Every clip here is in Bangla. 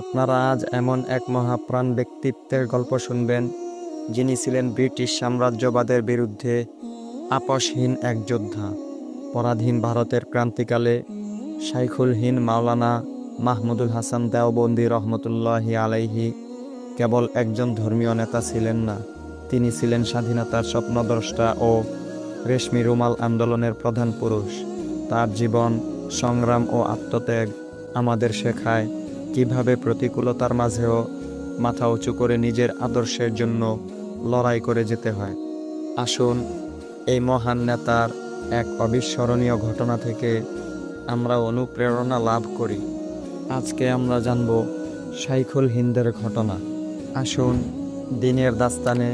আপনারা আজ এমন এক মহাপ্রাণ ব্যক্তিত্বের গল্প শুনবেন, যিনি ছিলেন ব্রিটিশ সাম্রাজ্যবাদের বিরুদ্ধে আপসহীন এক যোদ্ধা, পরাধীন ভারতের ক্রান্তিকালে শাইখুলহীন মাওলানা মাহমুদুল হাসান দেওবন্দি রহমতুল্লাহি আলাইহি কেবল একজন ধর্মীয় নেতা ছিলেন না, তিনি ছিলেন স্বাধীনতার স্বপ্নদ্রষ্টা ও রেশমি রুমাল আন্দোলনের প্রধান পুরুষ। তার জীবন সংগ্রাম ও আত্মত্যাগ আমাদের শেখায় কীভাবে প্রতিকূলতার মাঝেও মাথা উঁচু করে নিজের আদর্শের জন্য লড়াই করে যেতে হয়? আসুন, এই মহান নেতার এক অবিস্মরণীয় ঘটনা থেকে আমরা অনুপ্রেরণা লাভ করি। আজকে আমরা জানব শাইখুল হিন্দের ঘটনা। আসুন, দিনের দাস্তানে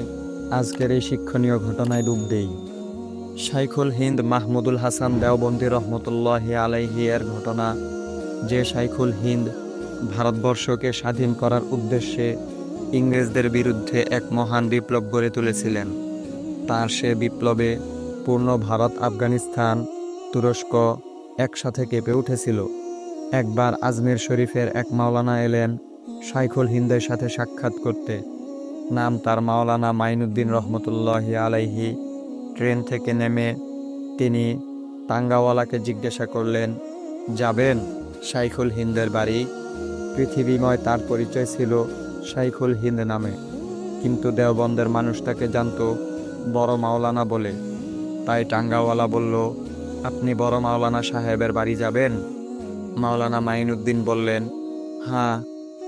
আজকের এই শিক্ষণীয় ঘটনায় ডুব দেই। শাইখুল হিন্দ মাহমুদুল হাসান দেওবন্দি রহমতুল্লাহ আলাইহি ঘটনা যে শাইখুল হিন্দ ভারতবর্ষকে স্বাধীন করার উদ্দেশ্যে ইংরেজদের বিরুদ্ধে এক মহান বিপ্লব গড়ে তুলেছিলেন। তার সে বিপ্লবে পূর্ণ ভারত, আফগানিস্তান, তুরস্ক একসাথে কেঁপে উঠেছিল। একবার আজমির শরীফের এক মাওলানা এলেন শাইখুল হিন্দের সাথে সাক্ষাৎ করতে। নাম তার মাওলানা মাইনুদ্দিন রহমতুল্লাহ আলাইহি। ট্রেন থেকে নেমে তিনি টাঙ্গাওয়ালাকে জিজ্ঞাসা করলেন, যাবেন? শাইখুল হিন্দের বাড়ি? পৃথিবীময় তার পরিচয় ছিল শাইখুল হিন্দ নামে। কিন্তু দেওবন্দের মানুষ তাকে জানত বড় মাওলানা বলে। তাই টাঙ্গাওয়ালা বলল, আপনি বড় মাওলানা সাহেবের বাড়ি যাবেন? মাওলানা মাইনুদ্দিন বললেন হ্যাঁ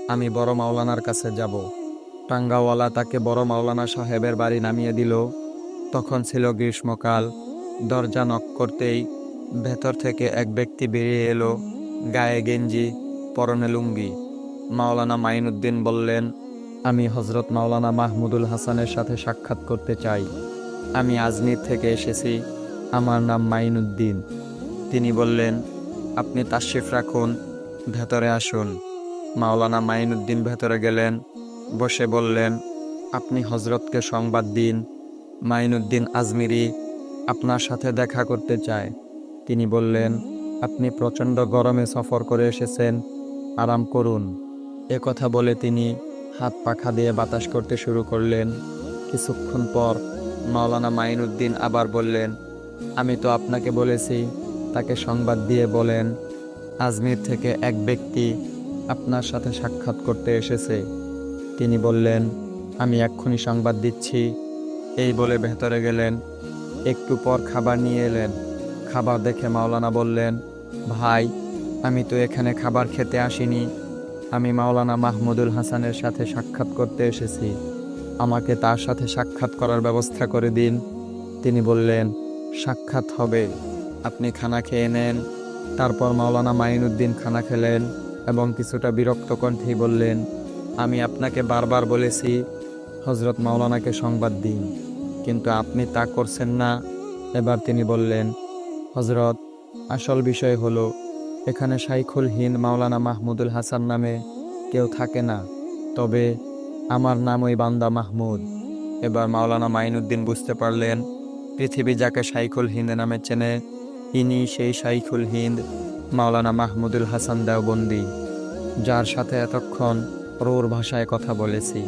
আমি বড় মাওলানার কাছে যাব। টাঙ্গাওয়ালা তাকে বড় মাওলানা সাহেবের বাড়ি নামিয়ে দিল। তখন ছিল গ্রীষ্মকাল। দরজা নক করতেই ভেতর থেকে এক ব্যক্তি বেরিয়ে এলো, গায়ে গেঞ্জি পরনে লুঙ্গি। মাওলানা মাইনুদ্দিন বললেন, আমি হজরত মাওলানা মাহমুদুল হাসানের সাথে সাক্ষাৎ করতে চাই। আমি আজমির থেকে এসেছি। আমার নাম মাইনুদ্দিন। তিনি বললেন, আপনি তাশিফ রাখুন, ভেতরে আসুন। মাওলানা মাইনুদ্দিন ভেতরে গেলেন, বসে বললেন, আপনি হজরতকে সংবাদ দিন। মাইনুদ্দিন আজমিরি আপনার সাথে দেখা করতে চায়। তিনি বললেন, আপনি প্রচণ্ড গরমে সফর করে এসেছেন। আরাম করুন। এ কথা বলে তিনি হাত পাখা দিয়ে বাতাস করতে শুরু করলেন। কিছুক্ষণ পর মাওলানা মাইনুদ্দিন আবার বললেন, আমি তো আপনাকে বলেছি, তাকে সংবাদ দিয়ে বলেন, আজমির থেকে এক ব্যক্তি আপনার সাথে সাক্ষাৎ করতে এসেছে। তিনি বললেন, আমি এক্ষুনি সংবাদ দিচ্ছি। এই বলে ভেতরে গেলেন। একটু পর খাবার নিয়ে এলেন। খাবার দেখে মাওলানা বললেন, ভাই আমি তো এখানে খাবার খেতে আসিনি। আমি মাওলানা মাহমুদুল হাসানের সাথে সাক্ষাৎ করতে এসেছি। আমাকে তার সাথে সাক্ষাৎ করার ব্যবস্থা করে দিন। তিনি বললেন, সাক্ষাৎ হবে। আপনি খানা খেয়ে নেন। তারপর মাওলানা মাইনুদ্দিন খানা খেলেন এবং কিছুটা বিরক্ত কণ্ঠেই বললেন, আমি আপনাকে বারবার বলেছি হজরত মাওলানাকে সংবাদ দিন। কিন্তু আপনি তা করছেন না। এবার তিনি বললেন হজরত আসল বিষয় হলো এখানে শাইখুল হিন্দ মাওলানা মাহমুদুল হাসান নামে কেউ থাকে না। তবে আমার নাম ওই বান্দা মাহমুদ। এবার মাওলানা মাইনুদ্দিন বুঝতে পারলেন, পৃথিবী যাকে শাইখুল হিন্দ নামে চেনে, ইনি সেই শাইখুল হিন্দ মাওলানা মাহমুদুল হাসান দেওবন্দি, যার সাথে এতক্ষণ রোর ভাষায় কথা বলেছি।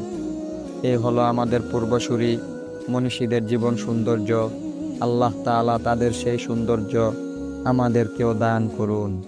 এ হলো আমাদের পূর্বসূরি মনীষীদের জীবন সৌন্দর্য। আল্লাহ তাআলা তাদের সেই সৌন্দর্য আমাদেরকেও দান করুন।